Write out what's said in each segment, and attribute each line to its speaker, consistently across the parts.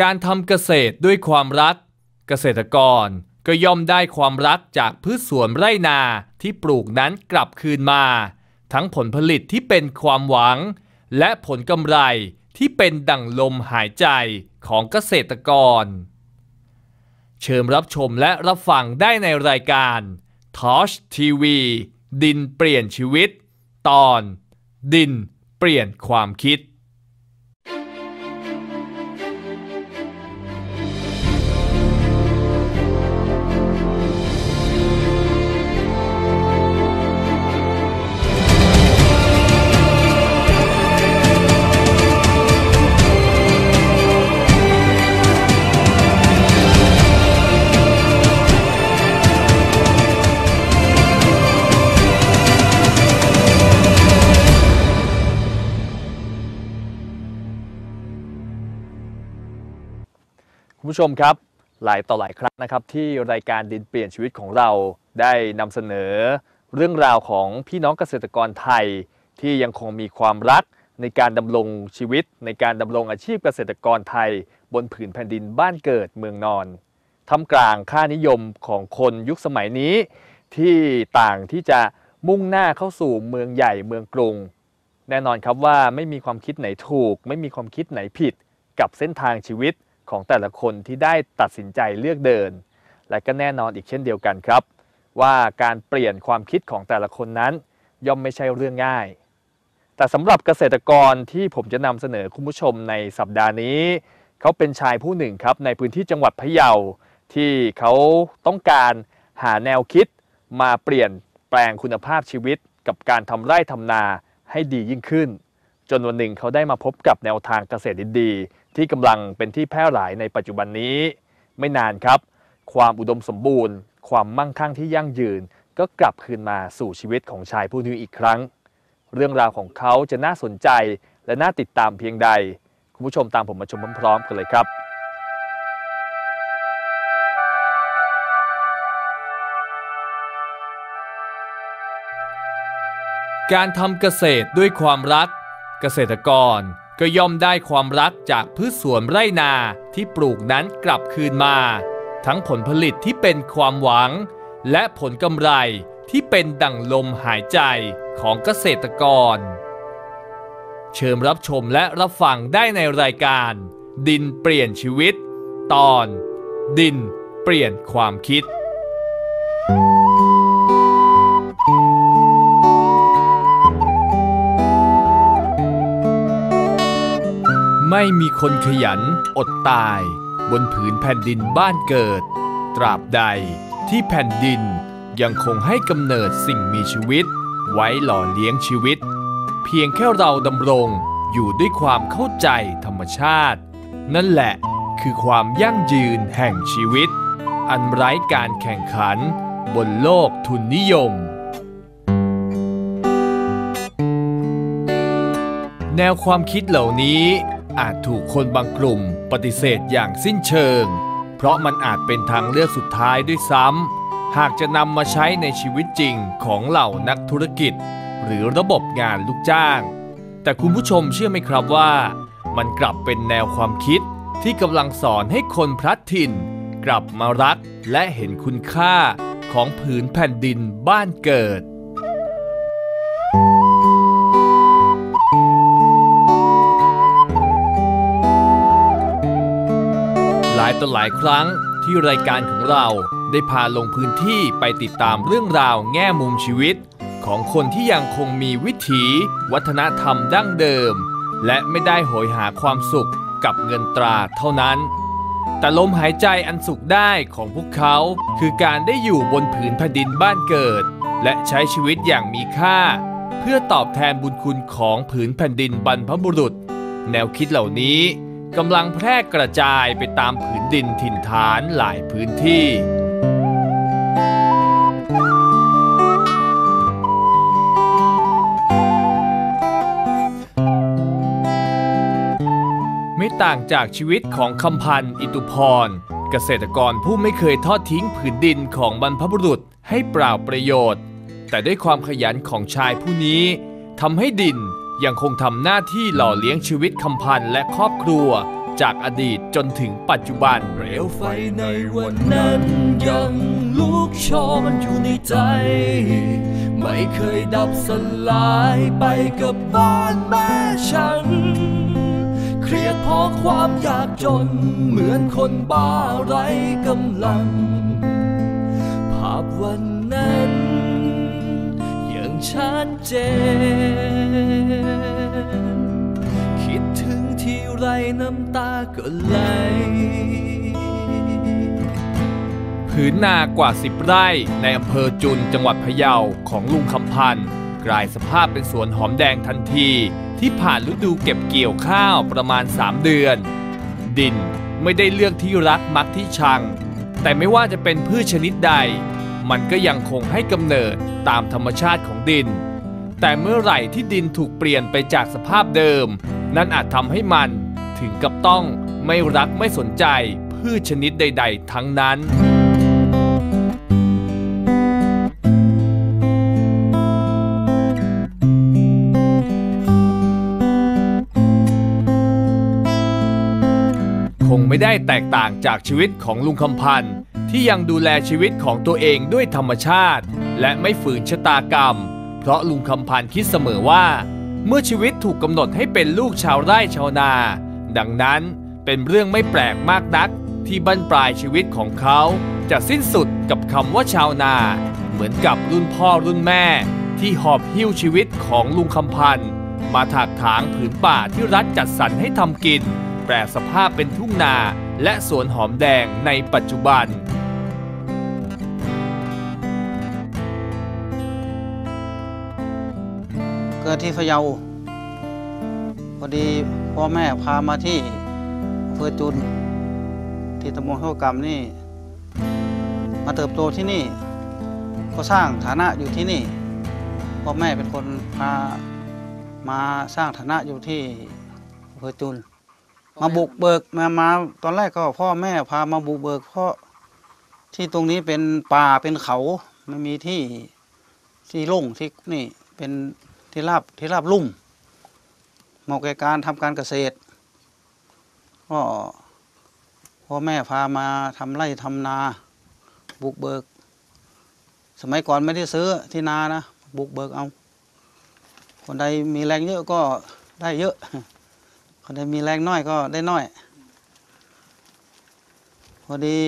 Speaker 1: การทำเกษตรด้วยความรัก เกษตรกรก็ย่อมได้ความรักจากพืชสวนไร่นาที่ปลูกนั้นกลับคืนมา ทั้งผลผลิตที่เป็นความหวัง และผลกำไรที่เป็นดั่งลมหายใจของเกษตรกร เชิญรับชมและรับฟังได้ในรายการ Touch TV ดินเปลี่ยนชีวิต ตอน ดินเปลี่ยนความคิด ผู้ชมครับ หลายต่อหลายครั้งนะครับ ที่รายการดินเปลี่ยนชีวิตของเราได้นำเสนอ เรื่องราวของพี่น้องเกษตรกรไทย ที่ยังคงมีความรักในการดำรงชีวิต ในการดำรงอาชีพเกษตรกรไทย บนผืนแผ่นดินบ้านเกิดเมืองนอนท่ามกลางค่านิยมของคนยุคสมัยนี้ ที่ต่างที่จะมุ่งหน้าเข้าสู่เมืองใหญ่เมืองกรุง แน่นอนครับว่าไม่มีความคิดไหนถูก ไม่มีความคิดไหนผิดกับเส้นทางชีวิต ของแต่ละคนที่ได้ตัดสินใจเลือกเดิน และก็แน่นอนอีกเช่นเดียวกันครับ ว่าการเปลี่ยนความคิดของแต่ละคนนั้น ย่อมไม่ใช่เรื่องง่าย แต่สำหรับเกษตรกรที่ผมจะนำเสนอคุณผู้ชมในสัปดาห์นี้ เขาเป็นชายผู้หนึ่งครับในพื้นที่จังหวัดพะเยาที่เขาต้องการหาแนวคิดมาเปลี่ยนแปลงคุณภาพชีวิต กับการทำไร่ทำนาให้ดียิ่งขึ้น จนวันหนึ่งเขาได้มาพบกับแนวทางเกษตรดีๆ ที่กำลังเป็นที่แพร่หลายในปัจจุบันนี้ ไม่นานครับ ความอุดมสมบูรณ์ ความมั่งคั่งที่ยั่งยืน ก็กลับคืนมาสู่ชีวิตของชายผู้นี้อีกครั้ง เรื่องราวของเขาจะน่าสนใจและน่าติดตามเพียงใด คุณผู้ชมตามผมมาชมพร้อมๆกันเลยครับการทำเกษตรด้วยความรัก เกษตรกร ก็ย่อมได้ความรักจากพืชสวนไร่นาที่ปลูกนั้นกลับคืนมา ทั้งผลผลิตที่เป็นความหวัง และผลกำไรที่เป็นดั่งลมหายใจของเกษตรกร เชิญรับชมและรับฟังได้ในรายการ ดินเปลี่ยนชีวิต ตอน ดินเปลี่ยนความคิด ไม่มีคนขยัน อดตาย บนผืนแผ่นดินบ้านเกิด ตราบใดที่แผ่นดินยังคงให้กำเนิดสิ่งมีชีวิต ไว้หล่อเลี้ยงชีวิต เพียงแค่เราดำรงอยู่ด้วยความเข้าใจธรรมชาติ นั่นแหละคือความยั่งยืนแห่งชีวิต อันไร้การแข่งขันบนโลกทุนนิยม แนวความคิดเหล่านี้ อาจถูกคนบางกลุ่มปฏิเสธอย่างสิ้นเชิง เพราะมันอาจเป็นทางเลือกสุดท้ายด้วยซ้ำหากจะนำมาใช้ในชีวิตจริงของเหล่านักธุรกิจ หรือระบบงานลูกจ้าง แต่คุณผู้ชมเชื่อไหมครับว่า มันกลับเป็นแนวความคิดที่กำลังสอนให้คนพลัดถิ่น กลับมารักและเห็นคุณค่าของผืนแผ่นดินบ้านเกิดายต่อหลายครั้งที่รายการของเราได้พาลงพื้นที่ไปติดตามเรื่องราวแง่มุมชีวิต ของคนที่ยังคงมีวิถีวัฒนธรรมดั้งเดิม และไม่ได้โหยหาความสุขกับเงินตราเท่านั้น แต่ลมหายใจอันสุขได้ของพวกเขาคือการได้อยู่บนผืนแผ่นดินบ้านเกิด และใช้ชีวิตอย่างมีค่า เพื่อตอบแทนบุญคุณของผืนแผ่นดินบรรพบุรุษ แนวคิดเหล่านี้ กำลังแพร่กระจายไปตามผืนดินถิ่นฐานหลายพื้นที่ ไม่ต่างจากชีวิตของคำพันธ์อิตุพร เกษตรกรผู้ไม่เคยทอดทิ้งผืนดินของบรรพบุรุษให้เปล่าประโยชน์ แต่ด้วยความขยันของชายผู้นี้ทำให้ดิน ยังคงทำหน้าที่หล่อเลี้ยงชีวิตคำพันธ์และครอบครัว จากอดีตจนถึงปัจจุบัน
Speaker 2: เปลวไฟในวันนั้น ยังลุกโชนอยู่ในใจ ไม่เคยดับสลายไปกับบ้านแม่ฉัน เครียดเพราะความยากจน เหมือนคนบ้าไร้กำลัง ภาพวันนั้น ชัดเจน คิดถึงที่ไรน้ำตาก็ไหล
Speaker 1: พื้นนากว่า 10 ไร่ในอำเภอจุนจังหวัดพะเยาของลุงคำพันธ์กลายสภาพเป็นสวนหอมแดงทันที ที่ผ่านฤดูเก็บเกี่ยวข้าวประมาณ 3 เดือน ดินไม่ได้เลือกที่รักมักที่ชัง แต่ไม่ว่าจะเป็นพืชชนิดใด มันก็ยังคงให้กำเนิดตามธรรมชาติของดิน แต่เมื่อไหร่ที่ดินถูกเปลี่ยนไปจากสภาพเดิม นั่นอาจทำให้มันถึงกับต้องไม่รักไม่สนใจพืชชนิดใด ๆ ทั้งนั้นคงไม่ได้แตกต่างจากชีวิตของลุงคำพันธ์ ที่ยังดูแลชีวิตของตัวเองด้วยธรรมชาติ และไม่ฝืนชะตากรรม เพราะลุงคำพันธ์คิดเสมอว่า เมื่อชีวิตถูกกำหนดให้เป็นลูกชาวไร่ชาวนา ดังนั้นเป็นเรื่องไม่แปลกมากนัก ที่บั้นปลายชีวิตของเขา จะสิ้นสุดกับคำว่าชาวนา เหมือนกับรุ่นพ่อรุ่นแม่ ที่หอบหิ้วชีวิตของลุงคำพันธ์มาถากถางผืนป่าที่รัฐจัดสรรให้ทำกิน แปลสภาพเป็นทุ่งนาและสวนหอมแดงในปัจจุบัน
Speaker 3: เกิดที่พะเยาพอดีพ่อแม่พามาที่อำเภอจุน ที่ตำบลเขากรรมนี่ มาเติบโตที่นี่ ก็สร้างฐานะอยู่ที่นี่พ่อแม่เป็นคนพามาสร้างฐานะอยู่ที่อำเภอจุน มาบุกเบิกมามาตอนแรกก็พ่อแม่พามาบุกเบิก เพราะที่ตรงนี้เป็นป่าเป็นเขาไม่มีที่ที่โล่งที่นี่เป็น ที่ราบที่ราบลุ่มเหมาะแก่การทำการเกษตรก็พ่อแม่พามาทำไร่ทำนา บุกเบิก สมัยก่อนไม่ได้ซื้อที่นานะ บุกเบิกเอา คนใดมีแรงเยอะก็ได้เยอะ คนใดมีแรงน้อยก็ได้น้อย พอดี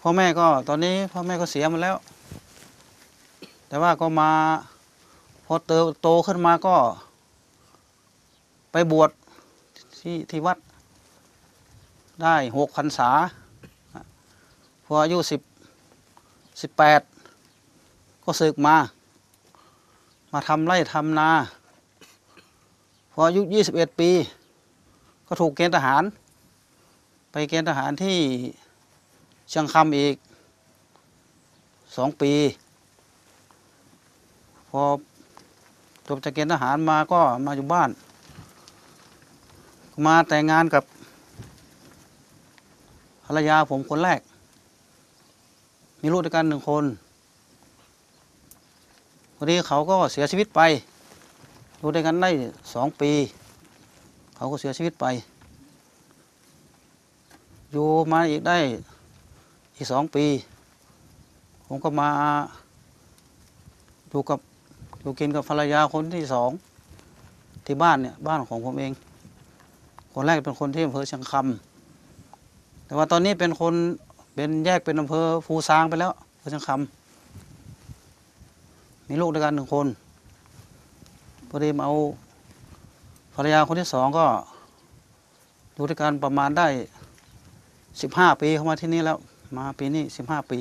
Speaker 3: พ่อแม่ก็ตอนนี้พ่อแม่ก็เสียหมาแล้ว แต่ว่าก็มา พอเติบโตขึ้นมาก็ ไปบวชที่ที่วัด ได้หกพรรษา พออายุสิบสิบแปดก็ศึกมา มาทำไร่ทำนา พออายุยี่สิบเอ็ดปี ก็ถูกเกณฑ์ทหาร ไปเกณฑ์ทหารที่เชียงคำอีกสองปี พอ จบจากเกณฑ์ทหารมาก็มาอยู่บ้าน มาแต่งงานกับภรรยาผมคนแรก มีลูกด้วยกันหนึ่งคนพอดีเขาก็เสียชีวิตไปอยู่ด้วยกันได้สองปี เขาก็เสียชีวิตไป อยู่มาอีกได้อีกสองปี ผมก็มาอยู่กับ อยู่กินกับภรรยาคนที่สองที่บ้านเนี่ยบ้านของผมเอง คนแรกเป็นคนที่อำเภอเชียงคำแต่ว่าตอนนี้เป็นคนเป็นแยกเป็นอำเภอภูซางไปแล้วอำเภอเชียงคำมีลูกด้วยกันหนึ่งคนพอดีมาเอาภรรยาคนที่สองก็อยู่ด้วยกันประมาณได้สิบห้าปีเข้ามาที่นี่แล้ว มาปีนี้สิบห้าปี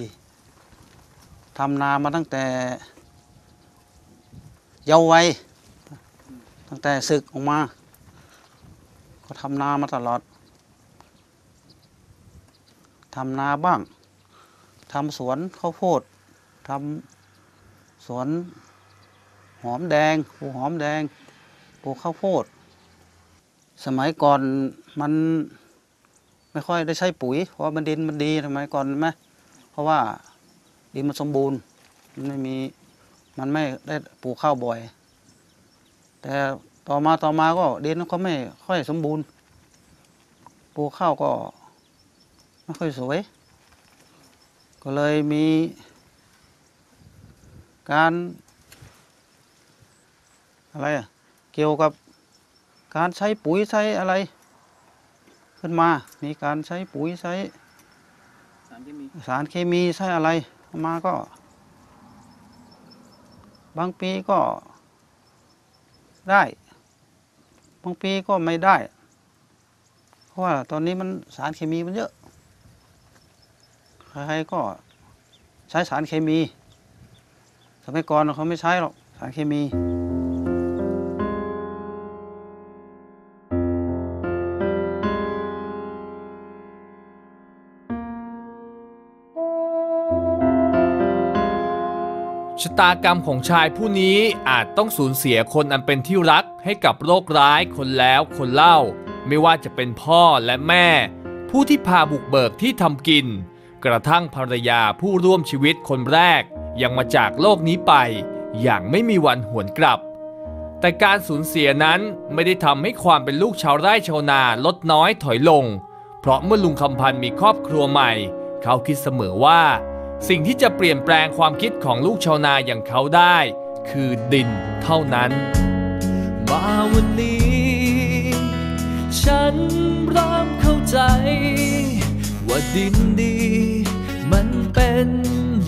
Speaker 3: ทำนามาตั้งแต่ เยาว์วัยตั้งแต่ศึกออกมา ก็ทำนามาตลอดทำนาบ้างทำสวนข้าวโพดทำสวนหอมแดงปลูกหอมแดงปลูกข้าวโพด สมัยก่อนมันไม่ค่อยได้ใช้ปุ๋ย เพราะว่ามันดินมันดีสมัยก่อนไหมเพราะว่าดินมันสมบูรณ์มันไม่มี มันไม่ได้ปลูกข้าวบ่อย แต่ต่อมาต่อมาก็ดินก็ไม่ค่อยสมบูรณ์ปลูกข้าวก็ไม่ค่อยสวย ก็เลยมีการ อะไรอะเกี่ยวกับการใช้ปุ๋ยใช้อะไร ขึ้นมา มีการใช้ปุ๋ยใช้
Speaker 2: สารเคมี
Speaker 3: สารเคมีใช้อะไรมาก็ บางปีก็ได้ บางปีก็ไม่ได้ เพราะว่าตอนนี้มันสารเคมีมันเยอะ ใครก็ใช้สารเคมี สมัยก่อนเขาไม่ใช้หรอกสารเคมี
Speaker 1: ชะตากรรมของชายผู้นี้อาจต้องสูญเสียคนอันเป็นที่รักให้กับโรคร้ายคนแล้วคนเล่า ไม่ว่าจะเป็นพ่อและแม่ ผู้ที่พาบุกเบิกที่ทำกิน กระทั่งภรรยาผู้ร่วมชีวิตคนแรก ยังมาจากโลกนี้ไป อย่างไม่มีวันหวนกลับ แต่การสูญเสียนั้นไม่ได้ทำให้ความเป็นลูกชาวไร่ชาวนาลดน้อยถอยลง เพราะเมื่อลุงคำพันธ์มีครอบครัวใหม่ เขาคิดเสมอว่า สิ่งที่จะเปลี่ยนแปลงความคิดของลูกชาวนาอย่างเขาได้ คือดินเท่านั้น
Speaker 2: มาวันนี้ ฉันเริ่มเข้าใจ ว่าดินดี มันเป็น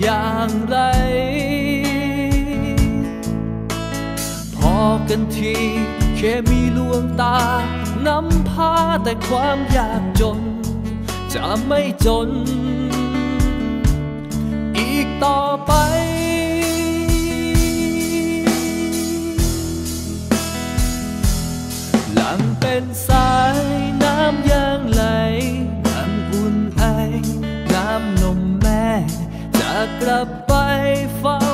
Speaker 2: อย่างไร พอกันทีแค่มีลวงตานำพาแต่ความยากจน จะไม่จน ต่อไป หลังเป็นสายน้ำยางไหล น้ำอุ่นไอ น้ำนมแม่ จะกลับไปเฝ้า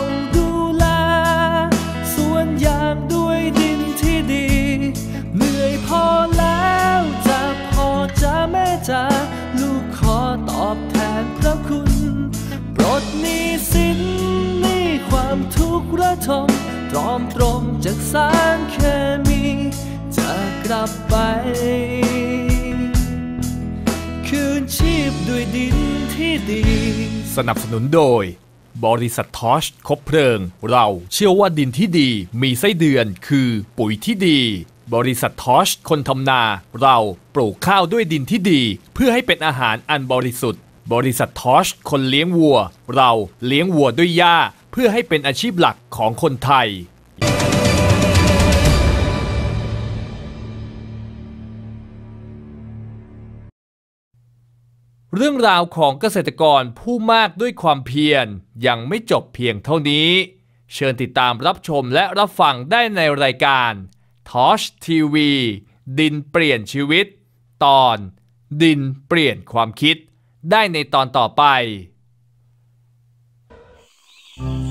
Speaker 2: ความทุกข์ระทมตรอมตรมจากสารเคมีจะกลับไป คืนชีพด้วยดินที่ดี
Speaker 1: สนับสนุนโดย บริษัททอชคบเพลิง เราเชื่อว่าดินที่ดีมีไส้เดือนคือปุ๋ยที่ดี บริษัททอชคนทำนา เราปลูกข้าวด้วยดินที่ดี เพื่อให้เป็นอาหารอันบริสุทธิ์ บริษัททอชคนเลี้ยงวัว เราเลี้ยงวัวด้วยหญ้า เพื่อให้เป็นอาชีพหลักของคนไทย เรื่องราวของเกษตรกรผู้มากด้วยความเพียรยังไม่จบเพียงเท่านี้ เชิญติดตามรับชมและรับฟังได้ในรายการ Tosh TV ดินเปลี่ยนชีวิต ตอน ดินเปลี่ยนความคิด ได้ในตอนต่อไป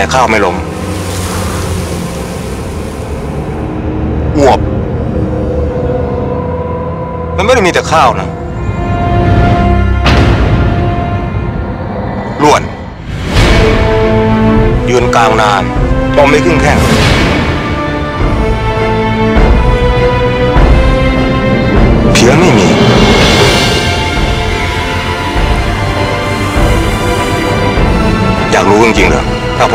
Speaker 4: แต่ข้าวไม่ลมอวบ มันไม่ได้มีแต่ข้าวนะล้วน ยืนกลางนานมองไม่ครึ่งแข้งเพียงไม่มีอยากรู้จริงๆเหรอ ถ้าเพ